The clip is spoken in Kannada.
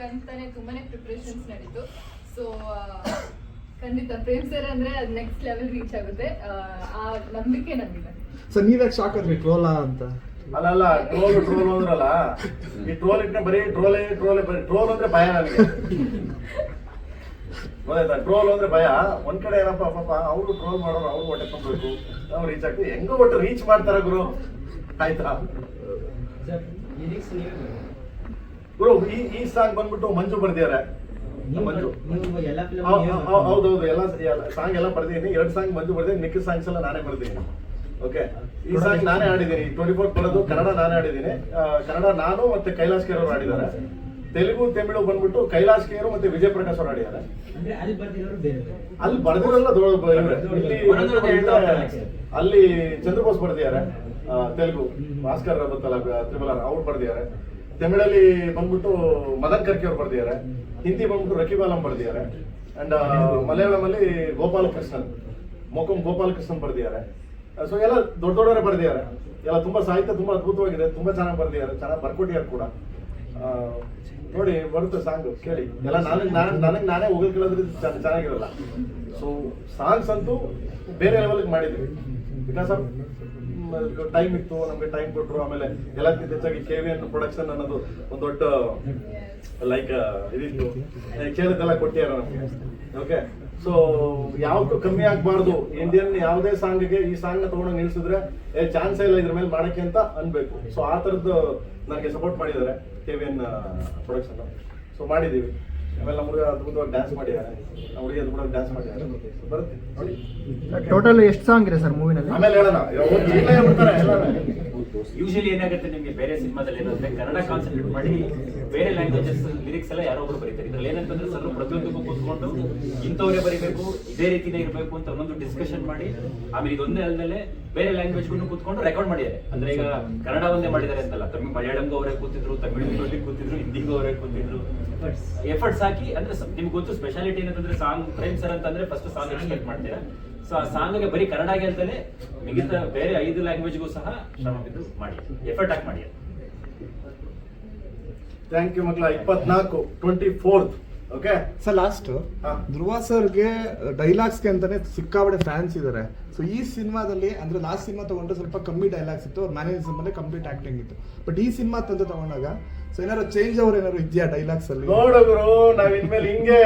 ಅಂತಾನೆ ತುಂಬಾನೇ ಪ್ರಿಪ್ರೇಷನ್ಸ್ ನಡೀತು. ಸೊ ಖಂಡಿತ ಪ್ರೇಮ್ ಸರ್ ಅಂದ್ರೆ ಅದು ನೆಕ್ಸ್ಟ್ ಲೆವೆಲ್ ರೀಚ್ ಆಗುತ್ತೆ. ಆ, ನಂಬಿಕೆ ನಮಗಿದೆ. ಸರ್ ನೀವ್ಯಾಕೆ ಶಾಕ್ ಆದ್ರಿ? ಟ್ರೋಲಾ ಅಂತ? ಅಲ್ಲ ಅಲ್ಲ ಟ್ರೋಲ್ ಟ್ರೋಲ್ ಅಂದ್ರಲ್ಲ ಈ ಟ್ರೋಲ್ ಇಟ್ಕೊಂಡು ಬರೀ ಟ್ರೋಲೇ ಟ್ರೋಲೇ ಬರೀ ಟ್ರೋಲ್ ಅಂದ್ರೆ ಭಯ ನನಗೆ. ಗೊತ್ತಾಯ್ತಾ? ಟ್ರೋಲ್ ಅಂದ್ರೆ ಭಯ. ಒಂದ್ ಕಡೆ ಏನಪ್ಪ ಪಾಪ ಅವರು ಟ್ರೋಲ್ ಮಾಡೋರು ಅವ್ರು ಹೊಟ್ಟೆ ತುಂಬಬೇಕು. ನಾವು ರೀಚ್ ಆಗ್ತೀವಿ. ಹೆಂಗೋ ಒಟ್ಟು ರೀಚ್ ಮಾಡ್ತಾರ ಗುರು? ಆಯ್ತಾ ಸರ್ ಲಿರಿಕ್ಸ್ ನೀವೇ ಬರೋದು. ಗುರು ಈ ಈ ಸಾಂಗ್ ಬಂದ್ಬಿಟ್ಟು ಮಂಜು ಬರ್ದಿದ್ದಾರೆ. ಮಂಜು. ಹೌದೌದು ಎಲ್ಲ ಸಾಂಗ್ ಎಲ್ಲ ಬರ್ದಿದ್ದೀನಿ. ಎರಡು ಸಾಂಗ್ ಮಂಜು ಬರ್ದಿದ್ದೀನಿ. ಮಿಕ್ಕ ಸಾಂಗ್ಸ್ ಎಲ್ಲ ನಾನೇ ಬರ್ದಿದ್ದೀನಿ. ಓಕೆ ಈ ಸಾಂಗ್ ನಾನೇ ಆಡಿದ್ದೀನಿ ಟ್ವೆಂಟಿ ಫೋರ್ ಬರೋದು ಕನ್ನಡ ನಾನೇ ಆಡಿದ್ದೀನಿ ಕನ್ನಡ ನಾನು ಮತ್ತೆ ಕೈಲಾಶ್ ಕೇರ್ ಅವರು ಆಡಿದ್ದಾರೆ ತೆಲುಗು ತಮಿಳು ಬಂದ್ಬಿಟ್ಟು ಕೈಲಾಶ್ ಕೇರು ಮತ್ತೆ ವಿಜಯ್ ಪ್ರಕಾಶ್ ಅವರು ಆಡಿದ್ದಾರೆ ಅಲ್ಲಿ ಬೇರೆ ಬೇರೆ. ಅಲ್ಲಿ ಬರ್ದಿರಲ್ಲ ಇಲ್ಲಿ. ಅಲ್ಲಿ ಚಂದ್ರಬೋಸ್ ಬರ್ದಿದ್ದಾರೆ. ತೆಲುಗು. ಭಾಸ್ಕರ್ ಗೊತ್ತಲ್ಲ ತ್ರಿಬಲರ್ ಅವ್ರು ಬರ್ದಿದ್ದಾರೆ. ತಮಿಳಲ್ಲಿ ಬಂದ್ಬಿಟ್ಟು ಮದನ್ ಕರ್ಕಿ ಅವ್ರು ಬರ್ದಿದ್ದಾರೆ. ಹಿಂದಿ ಬಂದ್ಬಿಟ್ಟು ರಕಿಬಾಲಂ ಬರ್ದಿದ್ದಾರೆ. ಅಂಡ್ ಮಲಯಾಳಮಲ್ಲಿ ಗೋಪಾಲಕೃಷ್ಣನ್, ಮೊಕಂ ಗೋಪಾಲಕೃಷ್ಣನ್ ಬರ್ದಿದ್ದಾರೆ. ಸೊ ಎಲ್ಲ ದೊಡ್ಡ ದೊಡ್ಡವರೇ ಬರ್ದಿದ್ದಾರೆ. ಎಲ್ಲ ತುಂಬಾ ಸಾಹಿತ್ಯ ತುಂಬಾ ಅದ್ಭುತವಾಗಿದೆ. ತುಂಬಾ ಚೆನ್ನಾಗಿ ಬರ್ದಿದ್ದಾರೆ. ಚೆನ್ನಾಗಿ ಬರ್ಕೊಟ್ಟಿದ್ದಾರೆ ಕೂಡ. ನೋಡಿ, ಬರುತ್ತೆ ಸಾಂಗ್ ಕೇಳಿ. ಎಲ್ಲ ನನಗೆ ನಾನು, ನನಗೆ ನಾನೇ ಹೋಗಲ್ ಕೇಳೋದ್ರೆ ಚೆನ್ನ- ಚೆನ್ನಾಗಿರಲ್ಲ. ಸೊ ಸಾಂಗ್ಸ್ ಅಂತೂ ಬೇರೆ ಲೆವೆಲ್ಗೆ ಮಾಡಿದ್ವಿ ಬಿಕಾಸ್ ಆಫ್ ಟೈಮ್ ಇತ್ತು, ನಮಗೆ ಟೈಮ್ ಕೊಟ್ಟರು ಆಮೇಲೆ ಎಲ್ಲಕ್ಕಿಂತ ಹೆಚ್ಚಾಗಿ ಕೆ ವಿ ಎನ್ ಪ್ರೊಡಕ್ಷನ್ ಅನ್ನೋದು ಒಂದು ದೊಡ್ಡ ಲೈಕ್ ಇದಿತ್ತು. ಕೇಳಿದ್ದೆಲ್ಲ ಕೊಟ್ಟಿದ್ದಾರೆ ನಮಗೆ. ಓಕೆ ಸೊ ಯಾವ್ದು ಕಮ್ಮಿ ಆಗಬಾರ್ದು ಇಂಡಿಯನ್ ಯಾವುದೇ ಸಾಂಗ್ಗೆ ಈ ಸಾಂಗ್ನ ತಗೊಂಡು ನಿಲ್ಸಿದ್ರೆ, ಏ ಚಾನ್ಸ್ ಇಲ್ಲ ಇದ್ರ ಮೇಲೆ ಮಾಡಕ್ಕೆ ಅಂತ ಅನ್ಬೇಕು. ಸೊ ಆ ತರದ್ದು ನನಗೆ ಸಪೋರ್ಟ್ ಮಾಡಿದ್ದಾರೆ K V N production so ಮಾಡಿದೀವಿ ಆಮೇಲೆ ನಮ್ಮ ಹುಡುಗ ಅದ್ಭುತವಾಗಿ ಡ್ಯಾನ್ಸ್ ಮಾಡಿದ್ದಾರೆ ನಮ್ಮ ಹುಡುಗಿ ಅದ್ಭುತವಾಗಿ ಡ್ಯಾನ್ಸ್ ಮಾಡಿದ್ದಾರೆ ಬರುತ್ತೆ ನೋಡಿ. ಟೋಟಲ್ ಎಷ್ಟು ಸಾಂಗ್ ಇದೆ ಸರ್ ಮೂವಿನಲ್ಲಿ? ಆಮೇಲೆ ಹೇಳೋಣ. ಯೂಶಲಿ ಏನಾಗುತ್ತೆ ನಿಮಗೆ ಬೇರೆ ಸಿನಿಮಾದಲ್ಲಿ ಏನಂದ್ರೆ ಕನ್ನಡ ಕಾನ್ಸಂಟ್ರೇಟ್ ಮಾಡಿ ಬೇರೆ ಲ್ಯಾಂಗ್ವೇಜಸ್ ಲಿರಿಕ್ಸ್ ಎಲ್ಲ ಯಾರೋ ಒಬ್ರು ಬರೀತಾರೆ. ಇದ್ರಲ್ಲಿ ಏನಂತಂದ್ರೆ ಸರ್ ಪ್ರತಿಯೊಂದಕ್ಕೂ ಕೂತ್ಕೊಂಡು ಇಂಥವ್ರೇ ಬರೀಬೇಕು ಇದೇ ರೀತಿನೇ ಇರಬೇಕು ಅಂತ ಒಂದೊಂದು ಡಿಸ್ಕಷನ್ ಮಾಡಿ ಆಮೇಲೆ ಇದೊಂದೇ ಅಲ್ಲದೆ ಬೇರೆ ಲ್ಯಾಂಗ್ವೇಜ್ಗೂ ಕೂತ್ಕೊಂಡು ರೆಕಾರ್ಡ್ ಮಾಡಿದ್ದಾರೆ. ಅಂದ್ರೆ ಈಗ ಕನ್ನಡ ಒಂದೇ ಮಾಡಿದ್ದಾರೆ ಅಂತಲ್ಲ. ತಮಿಳು ಮಲಯಾಳಂಗೂ ಅವರೇ ಕೂತಿದ್ರು ತಮಿಳಿಗೂ ಕೂತಿದ್ರು ಹಿಂದಿಗೂ ಅವರೇ ಕೂತಿದ್ರು. ಎಫರ್ಟ್ಸ್ ಹಾಕಿ ಅಂದ್ರೆ ನಿಮ್ಗೆ ಗೊತ್ತು ಸ್ಪೆಷಾಲಿಟಿ ಏನಂತಂದ್ರೆ ಸಾಂಗ್ ಪ್ರೇಮ್ ಸರ್ ಅಂತಂದ್ರೆ ಫಸ್ಟ್ ಸಾಂಗ್ ಎಕ್ಸ್ಪೆಕ್ಟ್ ಮಾಡ್ತೀರಾ? ಸೊ ಆ ಸಾಂಗ್ಗೆ ಬರೀ ಕನ್ನಡಗೆ ಅಂತಾನೆ ಮಿಗಿತ ಬೇರೆ ಐದು ಲ್ಯಾಂಗ್ವೇಜ್ಗೂ ಸಹ ಶ್ರಮ ಬಿದ್ದು ಮಾಡಿ ಎಫರ್ಟ್ ಹಾಕಿ ಮಾಡಿ. ಥ್ಯಾಂಕ್ ಯು ಮಕ್ಕಳ. ಇಪ್ಪತ್ನಾಲ್ಕು twenty fourth okay sir last ದುರ್ವಾ Dhruva ಸರ್ಗೆ ಡೈಲಾಗ್ಸ್ಗೆ ಅಂತಾನೆ ಸಿಕ್ಕಾಬಡೆ ಫ್ಯಾನ್ಸ್ ಇದ್ದಾರೆ ಸೊ ಈ ಸಿನಿಮಾದಲ್ಲಿ ಅಂದ್ರೆ ಲಾಸ್ಟ್ ಸಿನಿಮಾ ತಗೊಂಡ್ರೆ ಸ್ವಲ್ಪ ಕಮ್ಮಿ ಡೈಲಾಗ್ಸ್ ಇತ್ತು. ಅವ್ರ ಮ್ಯಾನೇಜ್ ಮೇಲೆ ಕಂಪ್ಲೀಟ್ ಆಕ್ಟಿಂಗ್ ಇತ್ತು. ಬಟ್ ಈ ಸಿನಿಮಾ ತಂದು ತಗೊಂಡಾಗ ಸೊ ಏನಾದ್ರು ಚೇಂಜ್ ಅವ್ರು ಏನಾದ್ರು ಇದೆಯಾ ಡೈಲಾಗ್ಸ್ ಅಲ್ಲಿ? ನೋಡು ಗುರು ನಾವ್ ಇನ್ಮೇಲೆ ಹಿಂಗೆ.